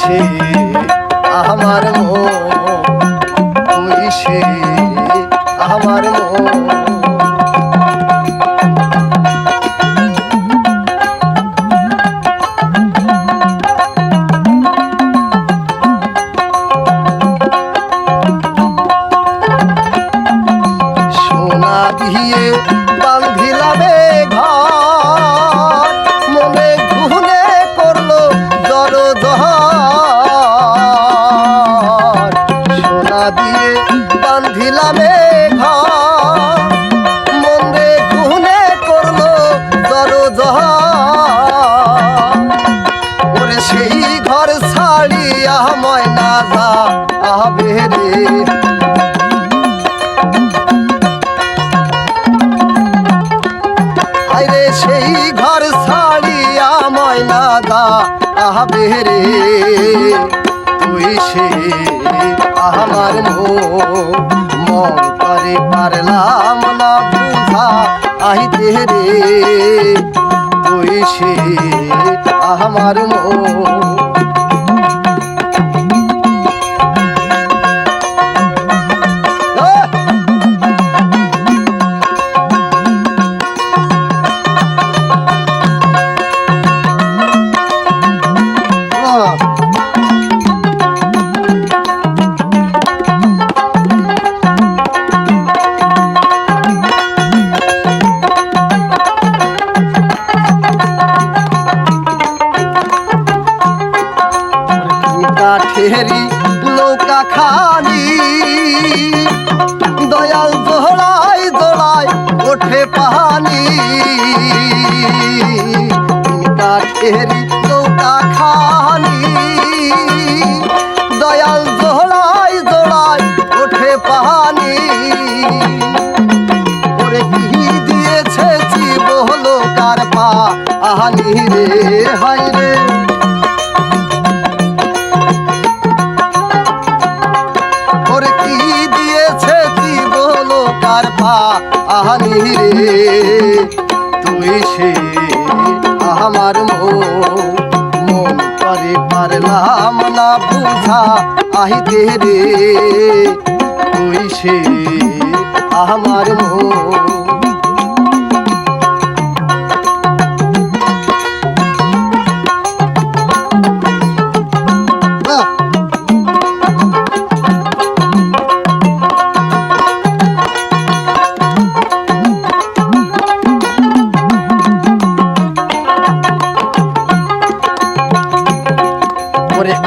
সে আমার মন তুই আমার সোনা দিয়ে দিয়ে বান্ধিলাবে ঘর। মনে ঘুনে করল দর ওরে সেই ঘর ছাড়িয়া ময়না যা আবে রে সেই ঘর ছাড়িয়া ময়না দা আহাবে রে। তুই সে আমার মন করে পারলাম না বুঝা আহিতে রে তুই সে আমার মন। কাঠেরি নৌকা খানি দয়াল দোহড়াই দোড়াই ওঠে পানি কাঠেরি নৌকা খানি দয়াল দোহড়াই দোড়াই ওঠে পানি ওরে কি দিয়েছে জীব হলো কার পা আহানি রে? রে, তুই সে আমার মন করে পারলাম না বুঝা, আহিতে রে, তুই সে আমার মন।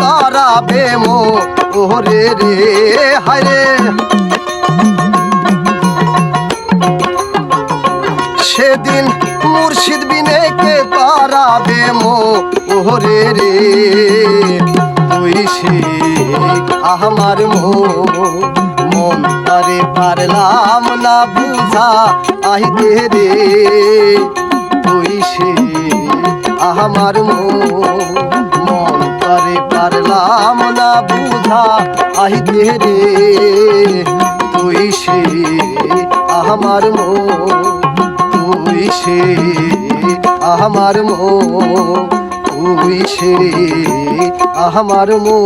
তারাবে মো ওরে রে হায়রে সেদিন মুর্শিদ বিনেকে তারাবে মো ওরে রে। তুই সে আমার মো, মন তারে পারলাম না বুঝা আহিতে রে। তুই সে আমার তারে পারলাম না বুঝা। আহিতে রে, তুই সে আমার তুই সে আমার তুই সে আমার মো